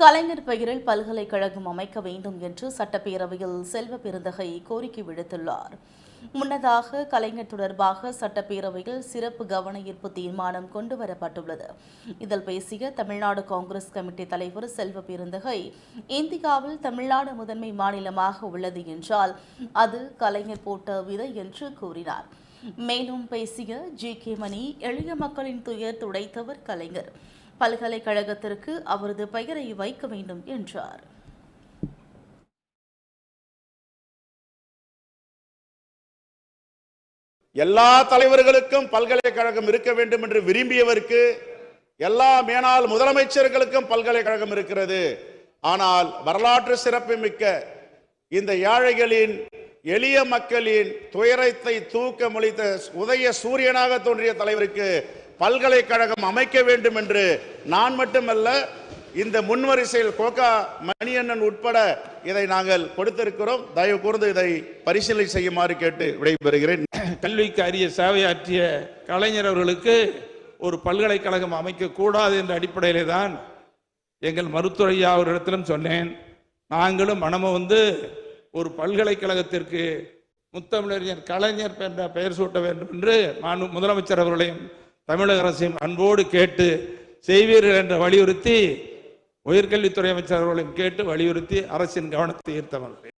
கலைஞர் பெயரில் பல்கலைக்கழகம் அமைக்க வேண்டும் என்று சட்டப்பேரவையில் செல்வ பெருந்தகை கோரிக்கை விடுத்துள்ளார். முன்னதாக கலைஞர் தொடர்பாக சட்டப்பேரவையில் சிறப்பு கவன ஈர்ப்பு தீர்மானம் கொண்டுவரப்பட்டுள்ளது. இதில் பேசிய தமிழ்நாடு காங்கிரஸ் கமிட்டி தலைவர் செல்வ பெருந்தகை இந்தியாவில் தமிழ்நாடு முதன்மை மாநிலமாக உள்ளது என்றால் அது கலைஞர் போட்ட விதை என்று கூறினார். மேலும் பேசிய ஜி கே மணி எளிய மக்களின் துயர் துடைத்தவர் கலைஞர். பல்கலைக்கழகத்திற்கு அவரது பெயரை வைக்க வேண்டும் என்றார். எல்லா தலைவர்களுக்கும் பல்கலைக்கழகம் இருக்க வேண்டும் என்று விரும்பியவருக்கு எல்லா மேனாள் முதலமைச்சர்களுக்கும் பல்கலைக்கழகம் இருக்கிறது. ஆனால் வரலாற்று சிறப்புமிக்க இந்த ஏழைகளின் எளிய மக்களின் துயரத்தை தூக்க மொழித்த உதய சூரியனாக தோன்றிய தலைவருக்கு பல்கலைக்கழகம் அமைக்க வேண்டும் என்று நான் மட்டுமல்ல இந்த முன்வரிசையில் கோகா மணியண்ணன் உட்பட இதை நாங்கள் கொடுத்திருக்கிறோம். தயவு கூர்ந்து இதை பரிசீலனை செய்யுமாறு கேட்டு விடைபெறுகிறேன். கல்விக்கு அரிய சேவையாற்றிய கலைஞர் அவர்களுக்கு ஒரு பல்கலைக்கழகம் அமைக்கக்கூடாது என்ற அடிப்படையிலே தான் எங்கள் மருத்துவையா அவர்களிடத்திலும் சொன்னேன். நாங்களும் மனம வந்து ஒரு பல்கலைக்கழகத்திற்கு முத்தமிழறிஞர் கலைஞர் என்ற பெயர் சூட்ட வேண்டும் என்று நான் முதலமைச்சர் அவர்களையும் தமிழக அரசையும் அன்போடு கேட்டு செய்வீர்கள் என்று வலியுறுத்தி உயர்கல்வித்துறை அமைச்சர் அவர்களையும் கேட்டு வலியுறுத்தி அரசின் கவனத்தை ஈர்த்தவர்கள்.